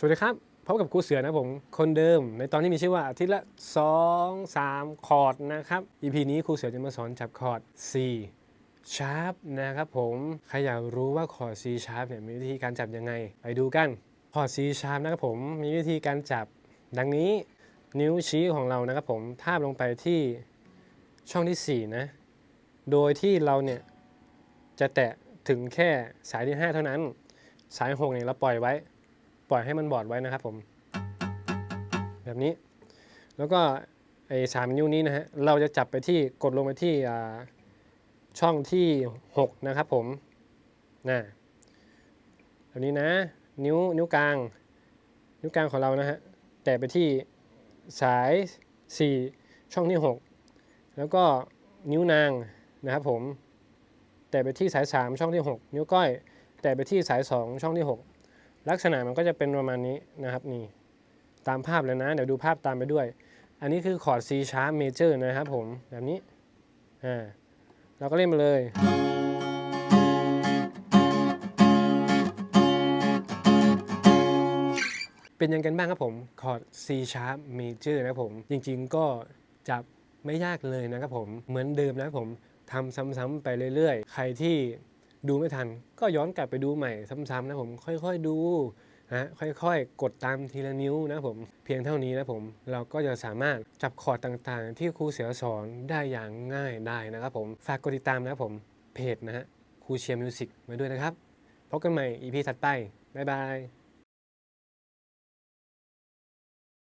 สวัสดีครับพบกับครูเสือนะผมคนเดิม ในตอนที่มีชื่อว่าอาทิตย์ละ 2 3 คอร์ดนะครับ EP นี้ครูเสือจะมาสอนจับคอร์ด C sharp นะครับผม ใครอยากรู้ว่าคอร์ด C sharp เนี่ยมีวิธีการจับยังไง ไปดูกันคอร์ด C sharp นะครับผมมีวิธีการจับดังนี้นิ้วชี้ของเรานะครับผมทาบลงไปที่ช่องที่ 4 นะ โดยที่เราเนี่ยจะแตะถึงแค่สายที่ 5 เท่านั้น สาย 6 เนี่ยเราปล่อยไว้ ปล่อยให้มันบอดไว้นะครับผม แบบนี้ แล้วก็ไอ้สามนิ้วนี้นะฮะเราจะจับไปที่กดลงไปที่อ่าช่องที่ 6 นะครับผมนะแบบนี้นะ นิ้วนิ้วกลาง นิ้วกลางของเรานะฮะแตะไปที่สาย 4 ช่องที่ 6 แล้วก็นิ้วนางนะครับผม แตะไปที่สาย 3 ช่องที่ 6 นิ้วก้อย แตะไปที่สาย 2 ช่องที่ 6 ลักษณะมันก็จะเป็นประมาณนี้นะครับนี่ตามภาพเลยนะ เดี๋ยวดูภาพตามไปด้วย อันนี้คือคอร์ด C sharp major นะครับผมแบบนี้อ่าเราก็เล่นไปเลย เป็นยังกันบ้างครับผมคอร์ด C sharp major นะครับผมจริงๆก็จับไม่ยากเลยนะครับผมเหมือนเดิมนะครับผมทำซ้ำๆไปเรื่อยๆ ใครที่ ดูไม่ทัน ก็ย้อนกลับไปดูใหม่ซ้ำๆนะผมค่อยๆดูนะค่อยๆ กดตามทีละนิ้วนะผมเพียงเท่านี้นะผมเราก็จะสามารถจับคอร์ดต่างๆ ที่ครูเสียสอนได้อย่างง่ายได้นะครับผมฝากกดติดตามนะผมเพจนะฮะครูเชียร์มิวสิกไว้ด้วยนะครับพบกันใหม่ EP ถัดไป บ๊ายบาย